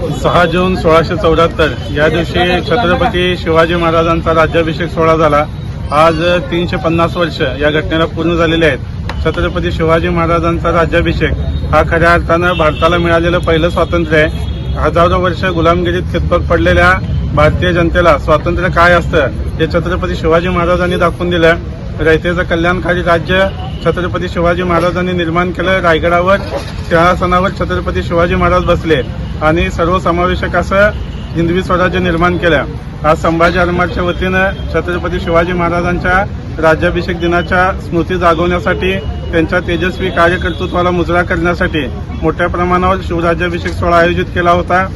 सहा जून सोळाशे चौऱ्याहत्तर या दिवशी छत्रपती शिवाजी महाराजांचा राज्याभिषेक सोहळा झाला. आज तीनशे पन्नास वर्ष या घटनेला पूर्ण झालेले आहेत. छत्रपती शिवाजी महाराजांचा राज्याभिषेक हा खऱ्या अर्थानं भारताला मिळालेलं पहिलं स्वातंत्र्य आहे. हजारो वर्ष गुलामगिरीत खितपत पडलेल्या भारतीय जनतेला स्वातंत्र्य काय असतं हे छत्रपती शिवाजी महाराजांनी दाखवून दिलं. रयतेचं कल्याणकारी राज्य छत्रपती शिवाजी महाराजांनी निर्माण केलं. रायगडावर सिंहासनावर छत्रपती शिवाजी महाराज बसले. आणि सर्वसमावेशक असं हिंदवी स्वराज्य निर्माण केलं आज संभाजी आरमारच्या वतीनं छत्रपती शिवाजी महाराजांच्या राज्याभिषेक दिनाच्या स्मृती जागवण्यासाठी त्यांच्या तेजस्वी कार्यकर्तृत्वाला मुजरा करण्यासाठी मोठ्या प्रमाणावर शिवराज्याभिषेक सोहळा आयोजित केला होता.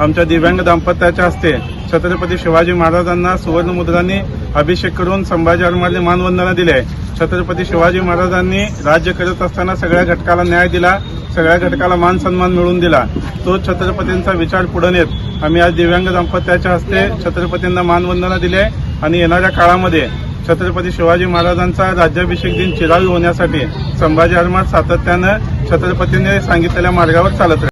आमच्या दिव्यांग दाम्पत्याच्या हस्ते छत्रपती शिवाजी महाराजांना सुवर्ण मुद्रांनी अभिषेक करून संभाजी आरमारने मानवंदना दिली. आहे छत्रपती शिवाजी महाराजांनी राज्य करत असताना सगळ्या घटकाला न्याय दिला सगळ्या घटकाला मान सन्मान मिळवून दिला. तो छत्रपतींचा विचार पुढे नेत. आम्ही आज दिव्यांग दाम्पत्याच्या हस्ते छत्रपतींना मानवंदना दिली आहे आणि येणाऱ्या काळामध्ये छत्रपती शिवाजी महाराजांचा राज्याभिषेक दिन चिरावी होण्यासाठी संभाजी आरमार सातत्यानं छत्रपतींनी सांगितलेल्या मार्गावर चालत